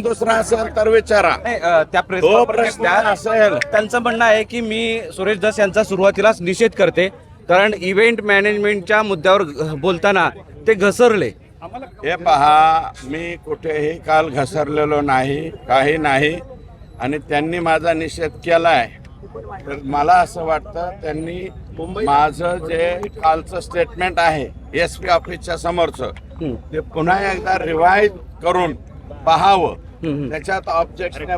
दुसरा असेल तर विचारा. नाही, अ, त्या तो प्रश्न त्या- असेल. त्यांचं म्हणणं आहे की मी सुरेश दस यांचा सुरुवातीलाच निषेध करते कारण इव्हेंट मॅनेजमेंटच्या मुद्द्यावर घ- बोलताना ते घसरले. हे पहा मी कुठेही काल घसरलेलो नाही काही नाही आणि त्यांनी माझा निषेध केलाय. तर मला असं वाटतं त्यांनी माझं जे कालचं स्टेटमेंट आहे एस पी ऑफिसच्या समोरचं ते पुन्हा एकदा रिवाईज करून पाहावं. त्याच्यात ऑब्जेक्शन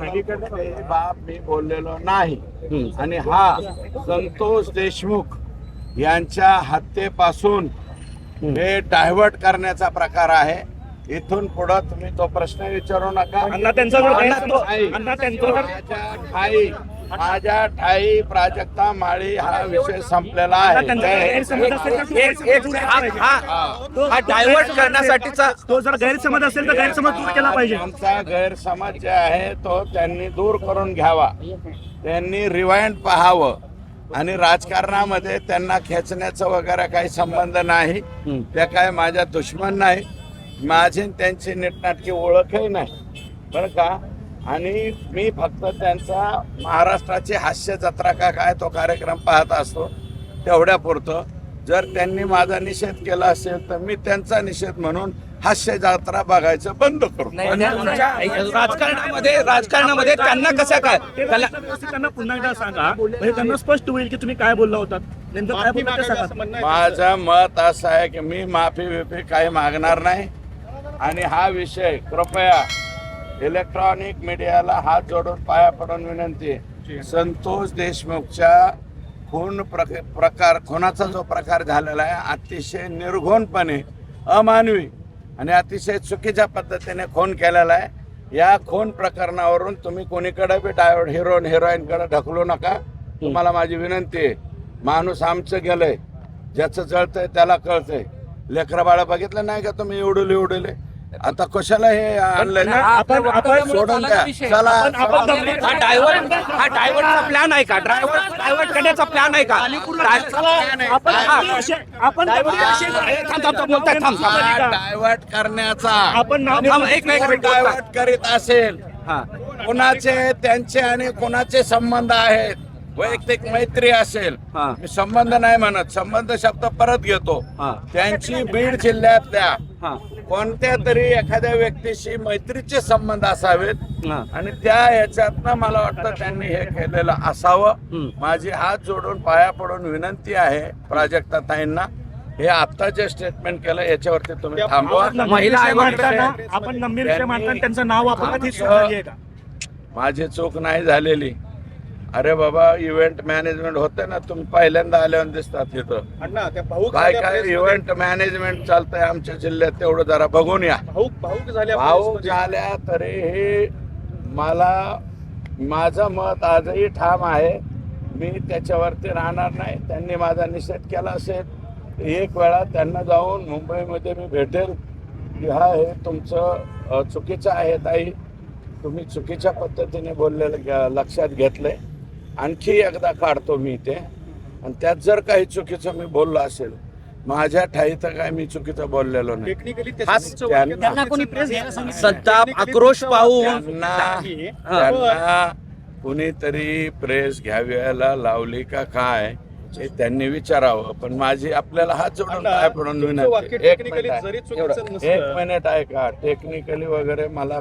बाब मी बोललेलो नाही. आणि हा संतोष देशमुख यांच्या हत्येपासून हे डायव्हर्ट करण्याचा प्रकार आहे. इथून पुढं तुम्ही तो प्रश्न विचारू नका. त्यांचा माझ्या ठाई- प्राजक्ता माळी हा विषय संपलेला आहे. हा- डायव्हर्ट करण्यासाठीचा तो जर गैरसमज असेल तर गैरसमज दूर केला पाहिजे. आमचा गैरसमज जे आहे तो त्यांनी दूर करून घ्यावा. त्यांनी रिवाइंड पाहावं. आणि राजकारणामध्ये त्यांना खेचण्याचा वगैरे काही संबंध नाही. त्या काय माझ्या दुश्मन नाही. माझी आणि त्यांची नीटनाटकी ओळखही नाही. बरं का? आणि मी फक्त त्यांचा महाराष्ट्राची हास्य जत्रा का काय तो कार्यक्रम पाहत असतो तेवढ्या पुरतं जर त्यांनी माझा निषेध केला असेल तर मी त्यांचा निषेध म्हणून हास्य जत्रा बघायचं बंद करू. राजकारणामध्ये राजकारणामध्ये त्यांना कसं काय? त्यांना पुन्हा एकदा सांगा. म्हणजे त्यांना स्पष्ट होईल की तुम्ही काय बोलला होतात. नेमकं काय बोलला ते सांगा. माझं मत असं आहे की मी माफी बिफी काही मागणार नाही. आणि हा विषय कृपया इलेक्ट्रॉनिक मीडियाला हात जोडून पाया पडून विनंती. आहे. संतोष देशमुखच्या खून प्रक- प्रकार खुनाचा जो प्रकार झालेला आहे अतिशय निर्घोणपणे अमानवी आणि अतिशय चुकीच्या पद्धतीने खून केलेला आहे. या खून प्रकरणावरून तुम्ही कोणीकडे बी डायव्हर्ट हिरोईन हिरोईनकडे ढकलू नका. तुम्हाला माझी विनंती आहे. माणूस आमचं गेलंय. ज्याचं जळतंय त्याला कळतंय. लेकरं बाळा बघितलं नाही का तुम्ही एवढले एवढले आता कशाला हे आणलंय ना? आपण आपण सोडून द्या. चला. आपण आपण गंभीर- हा डायव्हर्ट हा डायव्हर्टचा प्लॅन आहे का? ड्रायव्हर डायव्हर्ट करण्याचा प्लॅन आहे का? आपण हा. बोलताय, थांब. डायव्हर्ट करण्याचा. आपण थांब, एक नाही. डायव्हर्ट करीत असेल हा. कुणाचे त्यांचे आणि कुणाचे संबंध आहेत? वैयक्तिक मैत्री असेल. मी संबंध नाही म्हणत संबंध शब्द परत घेतो. त्यांची बीड जिल्ह्यातल्या कोणत्या तरी एखाद्या व्यक्तीशी मैत्रीचे संबंध असावेत हा. आणि त्या याच्यातनं मला वाटतं त्यांनी हे केलेलं असावं. हम्म. माझी हात जोडून पाया पडून विनंती आहे प्राजक्ता ताईंना. हे आता जे स्टेटमेंट केलं याच्यावरती तुम्ही थांबवा. महिला आपण त्यांचं नाव माझी चूक नाही झालेली. अरे बाबा इव्हेंट मॅनेजमेंट होते ना तुम्ही पहिल्यांदा आल्यावर दिसतात तिथं काय काय इव्हेंट मॅनेजमेंट चालतंय आमच्या जिल्ह्यात तेवढं जरा बघून या. भाऊक झाल्या भाऊ. झाल्या तरी हे मला माझं मत आजही ठाम आहे. मी त्याच्यावरती राहणार नाही. त्यांनी माझा निषेध केला असेल. एक वेळा त्यांना जाऊन मुंबईमध्ये मी भेटेल. की हा हे तुमचं चुकीचं आहे ताई. तुम्ही चुकीच्या पद्धतीने बोललेलं लक्षात घेतलंय. आणखी एकदा काढतो मी ते. आणि त्यात जर काही चुकीचं मी बोललो असेल माझ्या ठाई तर काय मी चुकीचं बोललेलो नाही. टेक्निकली हाच त्यांना- त्यांना कोणी प्रेस घ्यायला सांगितलं संताप आक्रोश पाहून. कुणीतरी प्रेस घ्याव्याला लावली का काय हे त्यांनी विचारावं. पण माझी आपल्याला हात जोडून काय पडून एक टेक्निकली मिनिट एक मिनिट आहे का? टेक्निकली वगैरे मला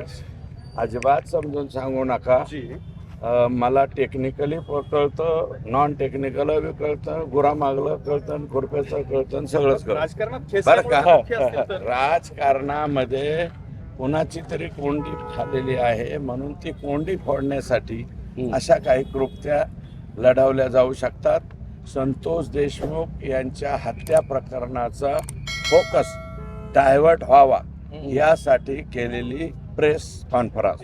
अजिबात समजून सांगू नका. मला टेक्निकली कळतं नॉन टेक्निकल बी कळतं गुरामागलं कळतं खुरप्याचं कळतं सगळंच कळतं. बरं का? राजकारणामध्ये कुणाची तरी कोंडी झालेली आहे म्हणून ती कोंडी फोडण्यासाठी अशा काही कृत्या लढवल्या जाऊ शकतात. संतोष देशमुख यांच्या हत्या प्रकरणाचा फोकस डायव्हर्ट व्हावा यासाठी केलेली प्रेस कॉन्फरन्स.